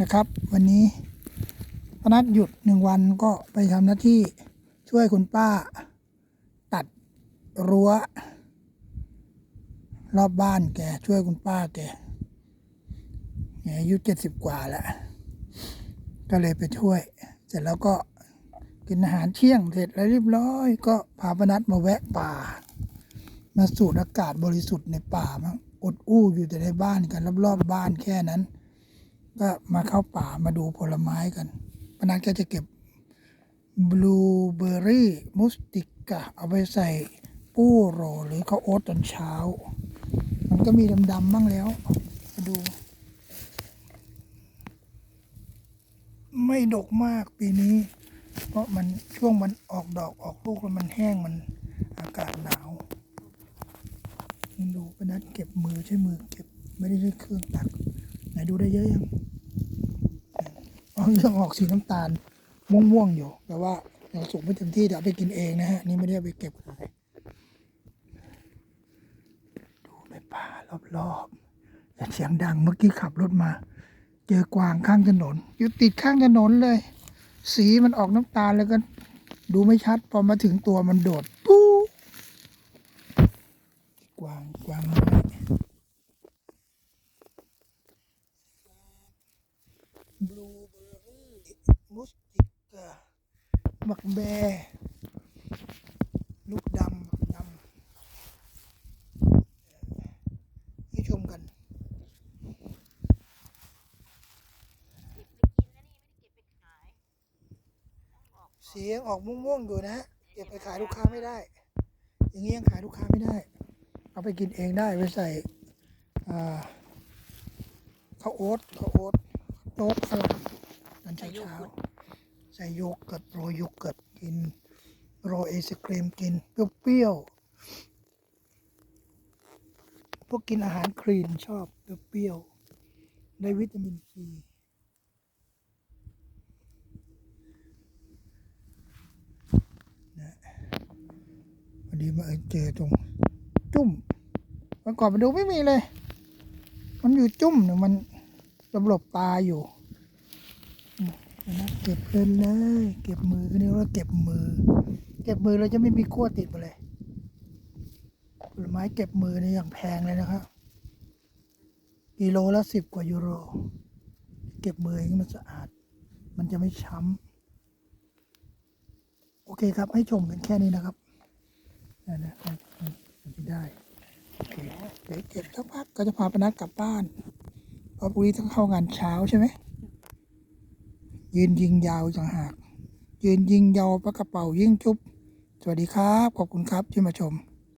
นะครับ วันนี้พนัดหยุดหนึ่งวันก็ไปทำหน้าที่ช่วยคุณป้า ตัดรั้ว รอบบ้านแกช่วยคุณป้าแกแกอายุเจ็ดสิบกว่าแล้ว ก็เลยไปช่วย เสร็จแล้วก็กินอาหารเที่ยงเสร็จแล้วเรียบร้อย ก็พาพนัดมาแวะป่า มาสูดอากาศบริสุทธิ์ในป่ามั้งอดอู้อยู่แต่ในบ้านกันรอบๆบ้านแค่นั้น ก็มาเข้าป่ามาดูผลไม้กันพนักก็จะเก็บบลูเบอร์รี่มุสติกะเอาไปใส่ปู้โรหรือข้าวโอ๊ตตอนเช้า มันก็มีดำๆบ้างแล้ว มาดู ไม่ดกมากปีนี้ เพราะมันช่วงมันออกดอกออกลูกแล้วมันแห้งมันอากาศหนาวดูพนัดเก็บมือใช้มือเก็บไม่ได้ใช้เครื่องตัก นดูได้เยอะยังอ๋อยังออกสีน้ำตาลม่วงๆอยู่แต่ว่ายังสุกไม่เต็มที่เดี๋ยวไปกินเองนะฮะนี่ไม่ได้ไปเก็บขายดูในป่ารอบๆอย่าเสียงดังเมื่อกี้ขับรถมา เจอกวางข้างถนนอยู่ติดข้างถนนเลย สีมันออกน้ำตาลแล้วก็ดูไม่ชัดพอมาถึงตัวมันโดดปู๊กวางกวางน้อย บลูเบอร์รี่มุสติกาหมักแบลูกดำหมักดำให้ชมกันเสียงออกม่วงๆอยู่นะเก็บไปขายลูกค้าไม่ได้ อย่างนี้ยังขายลูกค้าไม่ได้ เอาไปกินเองได้ไปใส่ข้าวโอ๊ตข้าวโอ๊ต โต๊ะสลัดนั่นเช้าเช้าใส่โยเกิร์ตโรยโยเกิร์ตกิน โรยไอศครีมกิน เปรี้ยวๆพวกกินอาหารคลีนชอบ เปรี้ยวๆได้วิตามินซีพอดีมาเจอตรง จุ่มเมื่อก่อนมาดูไม่มีเลย มันอยู่จุ่มเนี่ยมัน ระหลบตาอยู่นะเก็บเพลินเลย เก็บมือก็เรียกว่าเก็บมือ เก็บมือเราจะไม่มีขั้วติดมาเลยผลไม้เก็บมือนี่อย่างแพงเลยนะครับกิโลละสิบกว่ายูโร เก็บมืออย่างนี้มันสะอาด มันจะไม่ช้ำโอเคครับ ให้ชมกันแค่นี้นะครับนั่นนะมันจะได้เดี๋ยวเก็บสักพักก็จะพาปนักกลับบ้าน เพราะพรุ่งนี้ต้องเข้างานเช้าใช่ไหมยืนยิงยาวจังหาก ยืนยิงยาวปากกระเป๋ายิ่งจุ๊บสวัสดีครับ ขอบคุณครับที่มาชม